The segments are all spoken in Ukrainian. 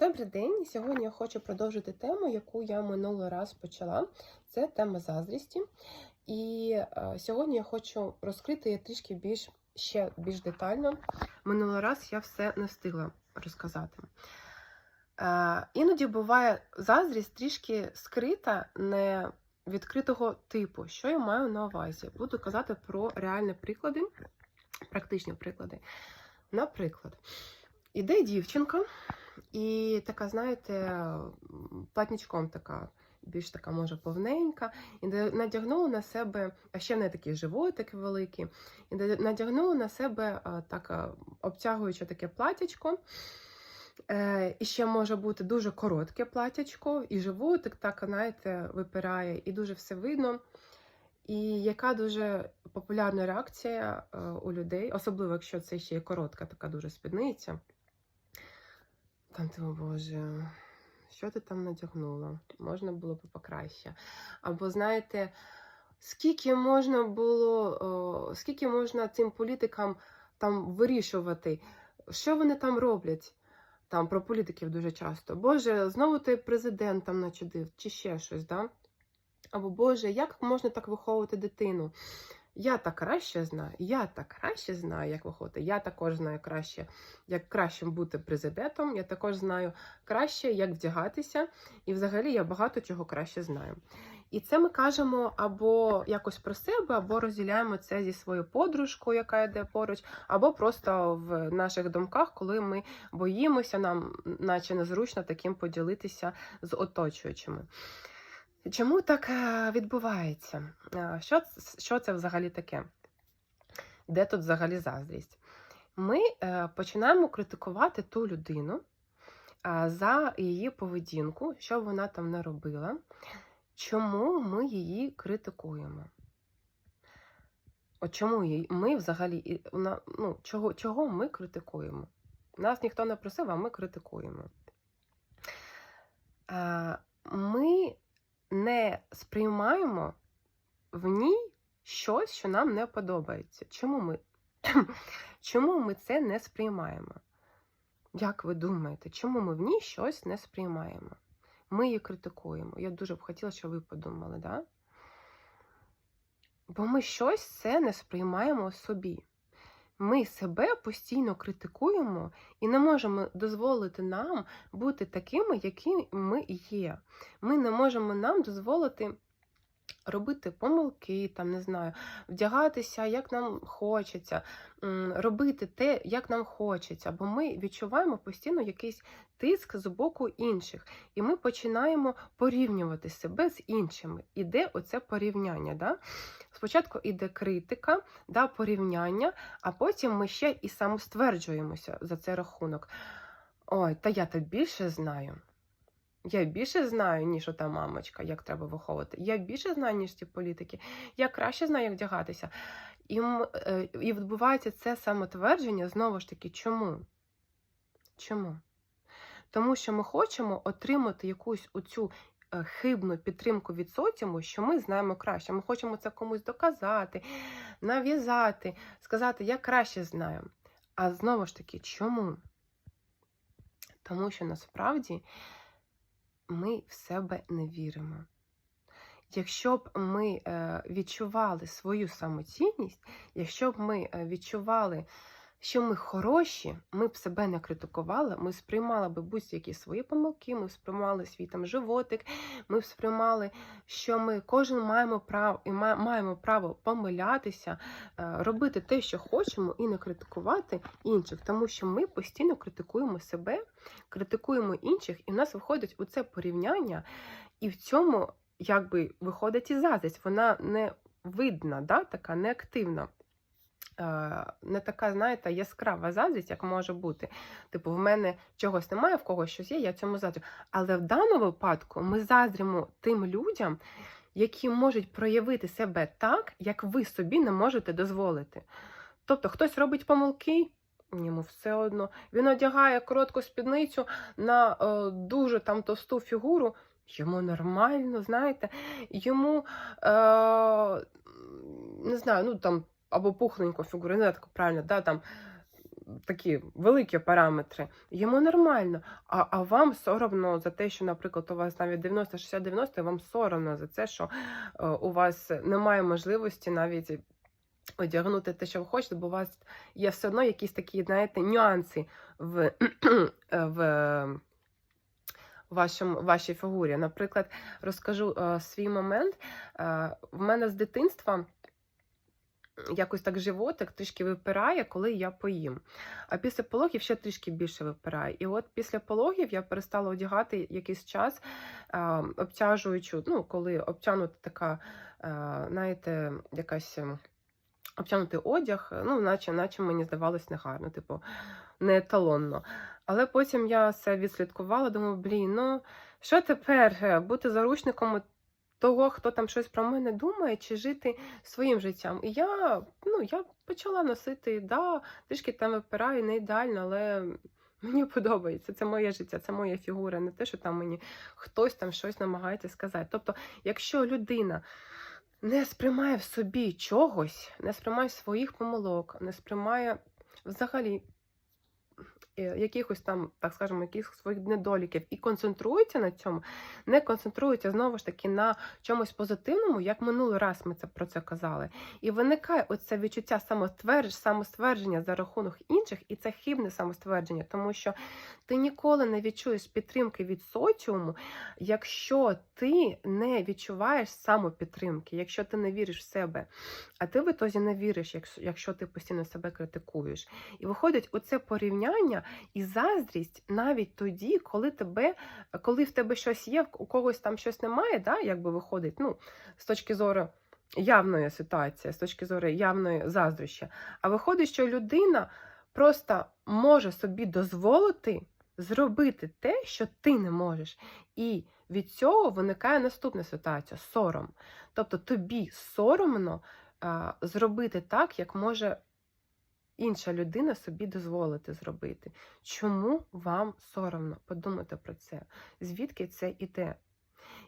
Добрий день! Сьогодні я хочу продовжити тему, яку я минулий раз почала. Це тема заздрісті. І е, сьогодні я хочу розкрити її трішки більш ще більш детально. Минулий раз я все не встигла розказати. Е, іноді буває заздрість трішки скрита, не відкритого типу. Що я маю на увазі? Буду казати про реальні приклади, практичні приклади. Наприклад, іде дівчинка. І така, знаєте, м, платнічком така, більш така, може, повненька, і надягнула на себе, а ще в неї такий животик великий, і надягнула на себе так обтягуюче таке платячко. Е, і ще може бути дуже коротке платячко, і животик так, знаєте, випирає, і дуже все видно. І яка дуже популярна реакція е, у людей, особливо якщо це ще є коротка така дуже спідниця. Там ти, о Боже, що ти там надягнула? Можна було б покраще. Або, знаєте, скільки можна було, о, скільки можна цим політикам там вирішувати, що вони там роблять? Там про політиків дуже часто. Боже, знову той президент там начудив, чи ще щось, да? Або Боже, як можна так виховувати дитину? Я так краще знаю, я так краще знаю, як виходити. Я також знаю краще, як краще бути президентом. Я також знаю краще, як вдягатися, і взагалі я багато чого краще знаю. І це ми кажемо або якось про себе, або розділяємо це зі своєю подружкою, яка йде поруч, або просто в наших думках, коли ми боїмося, нам наче незручно таким поділитися з оточуючими. Чому так е, відбувається? Е, Що, що це взагалі таке? Де тут взагалі заздрість? Ми е, починаємо критикувати ту людину за її поведінку, що вона там не робила, чому ми її критикуємо. От чому ми взагалі, ну, чого, чого ми критикуємо? Нас ніхто не просив, а ми критикуємо. Ми не сприймаємо в ній щось, що нам не подобається. Чому ми, чому ми це не сприймаємо? Як ви думаєте, чому ми в ній щось не сприймаємо? Ми її критикуємо. Я дуже б хотіла, щоб ви подумали, да? Бо ми щось це не сприймаємо собі. Ми себе постійно критикуємо і не можемо дозволити нам бути такими, які ми є. Ми не можемо нам дозволити робити помилки, там не знаю, вдягатися, як нам хочеться, робити те, як нам хочеться, бо ми відчуваємо постійно якийсь тиск з боку інших, і ми починаємо порівнювати себе з іншими. Іде оце порівняння. Да? Спочатку іде критика, да, порівняння, а потім ми ще і самостверджуємося за цей рахунок. Ой, та я то більше знаю. Я більше знаю, ніж ота мамочка, як треба виховувати. Я більше знаю, ніж ці політики. Я краще знаю, як вдягатися. І, е, і відбувається це самотвердження знову ж таки. Чому? Чому? Тому що ми хочемо отримати якусь оцю е, хибну підтримку від соціуму, що ми знаємо краще. Ми хочемо це комусь доказати, нав'язати, сказати, я краще знаю. А знову ж таки, чому? Тому що насправді ми в себе не віримо. Якщо б ми е, відчували свою самоцінність, якщо б ми е, відчували, що ми хороші, ми б себе не критикували, ми сприймали б будь-які свої помилки, ми сприймали свій там животик, ми сприймали, що ми кожен маємо право і маємо право помилятися, е, робити те, що хочемо, і не критикувати інших, тому що ми постійно критикуємо себе, критикуємо інших, і в нас виходить у це порівняння, і в цьому якби виходить і заздрість. Вона не видна, да, така неактивна. Е, Не така, знаєте, яскрава заздрість, як може бути. Типу, в мене чогось немає, в когось щось є, я цьому заздрю. Але в даному випадку ми заздримо тим людям, які можуть проявити себе так, як ви собі не можете дозволити. Тобто хтось робить помилки, йому все одно. Він одягає коротку спідницю на е, дуже там товсту фігуру. Йому нормально, знаєте, йому е, не знаю, ну там або пухленьку фігуру, не знаю, так правильно, да, там такі великі параметри, йому нормально. А, а вам соромно за те, що, наприклад, у вас навіть 90, 60, 90, вам соромно за це, що е, у вас немає можливості навіть одягнути те, що ви хочете, бо у вас є все одно якісь такі, знаєте, нюанси в, в вашому, вашій фігурі. Наприклад, розкажу е, свій момент. Е, в мене з дитинства якось так животик трішки випирає, коли я поїм. А після пологів ще трішки більше випирає. І от після пологів я перестала одягати якийсь час е, обтяжуючу, ну, коли обтягнута така, е, знаєте, якась. ем, Обтягнутий одяг, ну, наче, наче мені здавалось негарно, типу, не еталонно. Але потім я це відслідкувала, думаю, блін, ну що тепер е, бути заручником того, хто там щось про мене думає, чи жити своїм життям. І я, ну, я почала носити, да, трішки там випираю, не ідеально, але мені подобається. Це моє життя, це моя фігура, не те, що там мені хтось там щось намагається сказати. Тобто, якщо людина не сприймає в собі чогось, не сприймає своїх помилок, не сприймає взагалі якихось там, так скажемо, якихось своїх недоліків і концентрується на цьому, не концентрується знову ж таки на чомусь позитивному, як минулий раз ми це про це казали. І виникає оце відчуття самоствердж, самоствердження за рахунок інших, і це хибне самоствердження, тому що ти ніколи не відчуєш підтримки від соціуму, якщо ти не відчуваєш самопідтримки, якщо ти не віриш в себе, а ти в ітозі не віриш, якщо ти постійно себе критикуєш. І виходить оце порівняння і заздрість навіть тоді, коли тебе, коли в тебе щось є, у когось там щось немає, да, якби виходить, ну, з точки зору. Явної ситуації, з точки зору явної заздрощі. А виходить, що людина просто може собі дозволити зробити те, що ти не можеш. І від цього виникає наступна ситуація сором. Тобто тобі соромно а, зробити так, як може інша людина собі дозволити зробити. Чому вам соромно? Подумайте про це. Звідки це іде?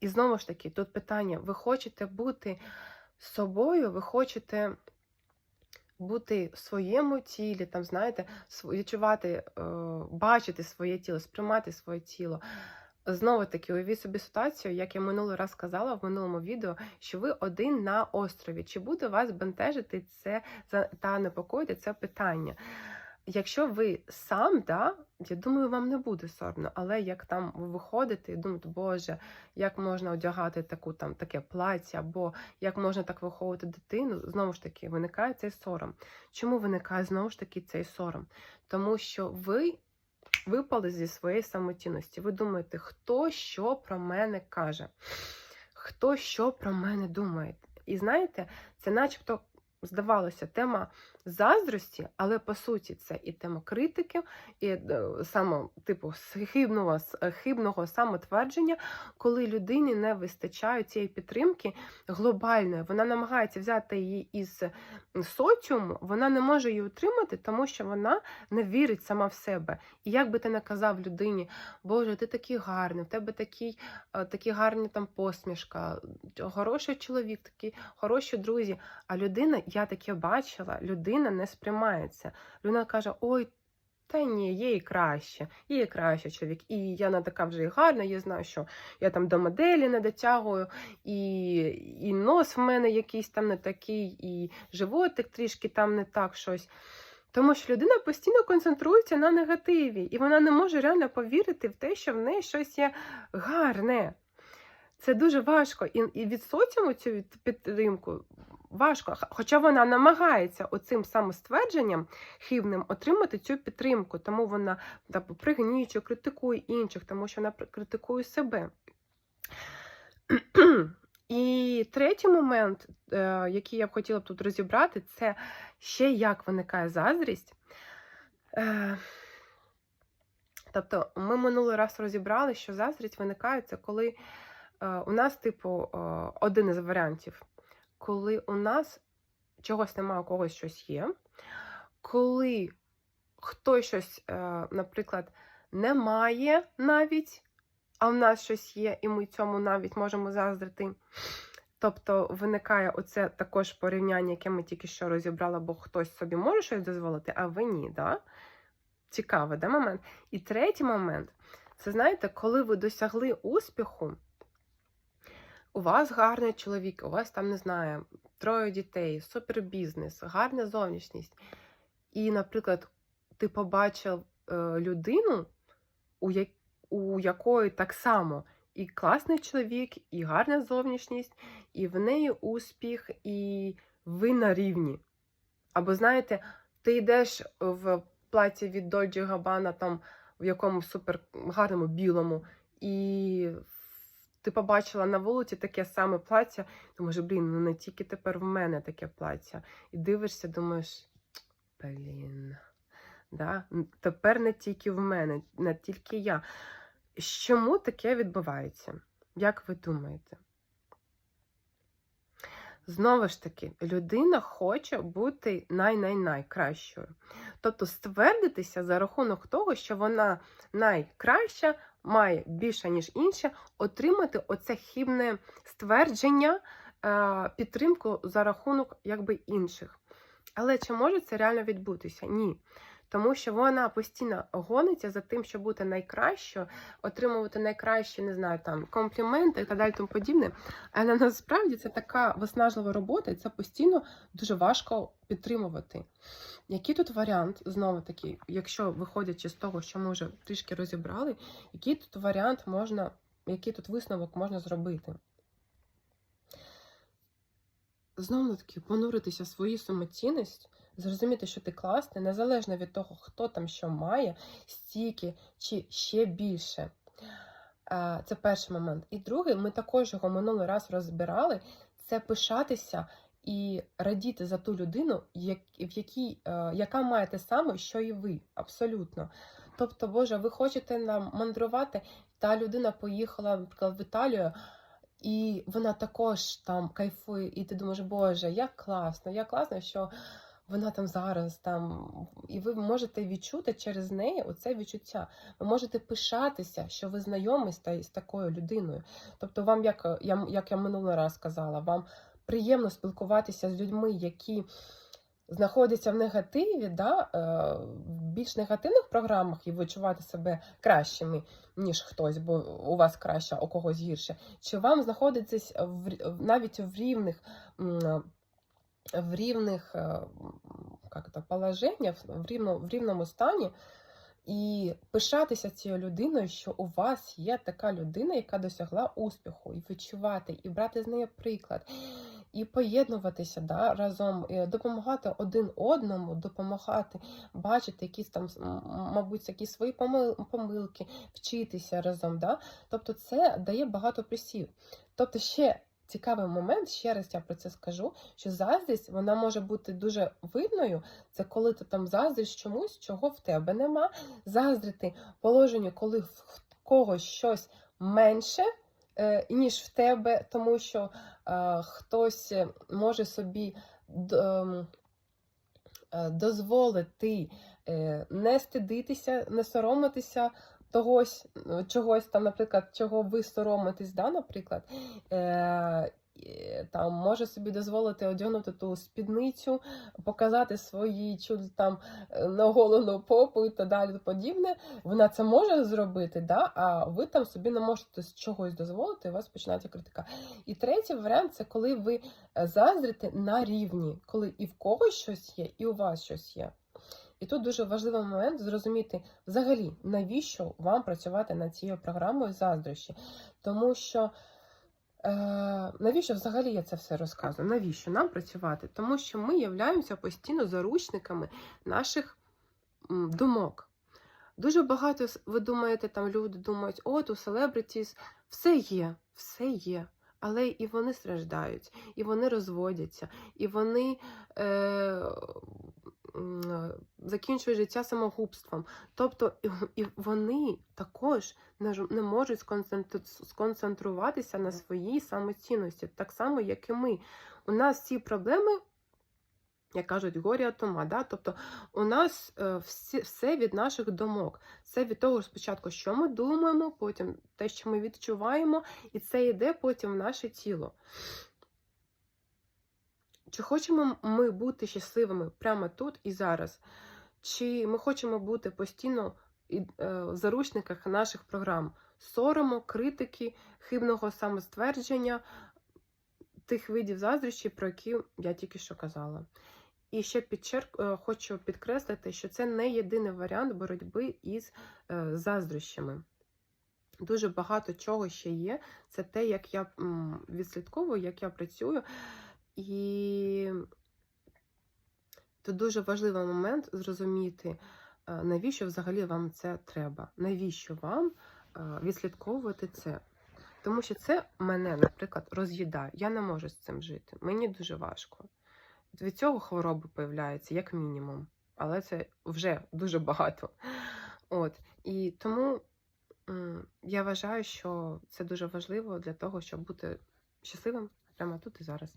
І знову ж таки, тут питання: ви хочете бути собою, ви хочете бути в своєму тілі, там, знаєте, відчувати, е, бачити своє тіло, сприймати своє тіло. Знову таки, уявіть собі ситуацію, як я минулий раз сказала в минулому відео, що ви один на острові. Чи буде вас бентежити це та непокоїти це питання? Якщо ви сам, да, я думаю, вам не буде соромно, але як там ви виходите і думаєте, Боже, як можна одягати таку там таке плаття, або як можна так виховувати дитину, знову ж таки, виникає цей сором. Чому виникає знову ж таки цей сором? Тому що ви випали зі своєї самотінності. Ви думаєте, хто що про мене каже, хто що про мене думає. І знаєте, це начебто здавалося тема заздрості, але по суті це і тема критики, і е, саме типу хибного, хибного самотвердження, коли людині не вистачає цієї підтримки глобальної. Вона намагається взяти її із соціуму, вона не може її отримати, тому що вона не вірить сама в себе. І як би ти не казав людині, Боже, ти такий гарний, в тебе такий, е, такі гарні там посмішка, хороший чоловік, такі хороші друзі. А людина, я таке бачила, людина не сприймається. Людина каже: Ой, та ні, і краще, і краще чоловік. І я не така вже і гарна, я знаю, що я там до моделі не дотягую, і, і нос в мене якийсь там не такий, і животик трішки там не так щось. Тому що людина постійно концентрується на негативі, і вона не може реально повірити в те, що в неї щось є гарне. Це дуже важко. І від соціуму цю підтримку важко. Хоча вона намагається оцим самоствердженням хибним отримати цю підтримку, тому вона так, пригнічує, критикує інших, тому що вона критикує себе. І третій момент, е, який я б хотіла б тут розібрати, це ще як виникає заздрість. Е, Тобто, ми минулий раз розібрали, що заздрість виникає це коли е, у нас, типу, один із варіантів, коли у нас чогось немає, у когось щось є, коли хтось щось, е, наприклад, не має навіть, а в нас щось є, і ми цьому навіть можемо заздрити. Тобто виникає оце також порівняння, яке ми тільки що розібрали, бо хтось собі може щось дозволити, а ви ні. Да? Цікавий да, момент. І третій момент це знаєте, коли ви досягли успіху, у вас гарний чоловік, у вас там не знаю, троє дітей, супербізнес, гарна зовнішність. І, наприклад, ти побачив е, людину, у, я... у якої так само і класний чоловік, і гарна зовнішність, і в неї успіх, і ви на рівні. Або знаєте, ти йдеш в платі від Dolce Gabbana, там в якомусь супер гарному білому, і ти побачила на вулиці таке саме плаття, думаєш, блін, ну не тільки тепер в мене таке плаття. І дивишся, думаєш, блін, да? тепер не тільки в мене, не тільки я. Чому таке відбувається? Як ви думаєте? Знову ж таки, людина хоче бути най-най-найкращою. Тобто ствердитися за рахунок того, що вона найкраща, має більше, ніж інше, отримати оце хібне ствердження, е, підтримку за рахунок якби інших. Але чи може це реально відбутися? Ні. Тому що вона постійно гониться за тим, щоб бути найкращою, отримувати найкращі, не знаю, там компліменти і так далі, тому подібне. Але насправді це така виснажлива робота, і це постійно дуже важко підтримувати. Який тут варіант, знову таки, якщо виходячи з того, що ми вже трішки розібрали, який тут варіант можна, який тут висновок можна зробити? Знову таки, понуритися в свою самоцінність, зрозуміти, що ти класний, незалежно від того, хто там що має, стільки чи ще більше. Це перший момент. І другий, ми також його минулий раз розбирали, це пишатися і радіти за ту людину, в якій, е, яка має те саме, що і ви. Абсолютно. Тобто, Боже, ви хочете нам мандрувати, та людина поїхала, наприклад, в Італію. І вона також там кайфує, і ти думаєш, Боже, як класно, як класно, що вона там зараз там, і ви можете відчути через неї оце відчуття. Ви можете пишатися, що ви знайомі з, та- з такою людиною. Тобто, вам, як я, як я минулий раз сказала, вам приємно спілкуватися з людьми, які знаходяться в негативі, да, е, в більш негативних програмах і відчувати себе кращими, ніж хтось, бо у вас краще, у когось гірше. Чи вам рі- в- навіть в рівних. В рівних е, як це, положеннях, в, рівно, в рівному стані, і пишатися цією людиною, що у вас є така людина, яка досягла успіху, і відчувати, і брати з неї приклад, і поєднуватися да, разом, і допомагати один одному, допомагати, бачити якісь там, мабуть, якісь свої помилки, вчитися разом. Да? Тобто це дає багато плюсів. Тобто, ще цікавий момент, ще раз я про це скажу, що заздрість вона може бути дуже видною. Це коли ти там заздриш чомусь, чого в тебе нема. Заздрити положенню, коли в когось щось менше, е, ніж в тебе, тому що е, хтось може собі ем, е, дозволити е, не стидитися, не соромитися тогось, е, чогось там, наприклад, чого ви соромитесь, да, наприклад, е, там може собі дозволити одягнути ту спідницю, показати свої чуть там е, наголену попу і так далі подібне. Вона це може зробити, да, а ви там собі не можете з чогось дозволити, у вас починається критика. І третій варіант це коли ви е, заздрите на рівні, коли і в когось щось є, і у вас щось є. І тут дуже важливий момент зрозуміти взагалі, навіщо вам працювати над цією програмою заздрощі. Тому що е, навіщо взагалі я це все розказую? Навіщо нам працювати? Тому що ми являємося постійно заручниками наших думок. Дуже багато ви думаєте, там люди думають, от у селебритіс все є, все є. Але і вони страждають, і вони розводяться, і вони е, м, закінчують життя самогубством. Тобто і, вони також не, можуть сконцентруватися на своїй самоцінності, так само, як і ми. У нас ці проблеми, як кажуть, горі от ума. Да? Тобто у нас е, всі, все від наших думок. Все від того спочатку, що ми думаємо, потім те, що ми відчуваємо, і це йде потім в наше тіло. Чи хочемо ми бути щасливими прямо тут і зараз? Чи ми хочемо бути постійно е, в заручниках наших програм? Сорому, критики, хибного самоствердження, тих видів заздрощі, про які я тільки що казала. І ще підчерк... е, хочу підкреслити, що це не єдиний варіант боротьби із е, заздрощами. Дуже багато чого ще є. Це те, як я відслідковую, як я працюю. І тут дуже важливий момент зрозуміти, е, навіщо взагалі вам це треба, навіщо вам е, відслідковувати це. Тому що це мене, наприклад, роз'їдає. Я не можу з цим жити. Мені дуже важко. Від цього хвороби появляються, як мінімум. Але це вже дуже багато. От. І тому я вважаю, що це дуже важливо для того, щоб бути щасливим прямо тут і зараз.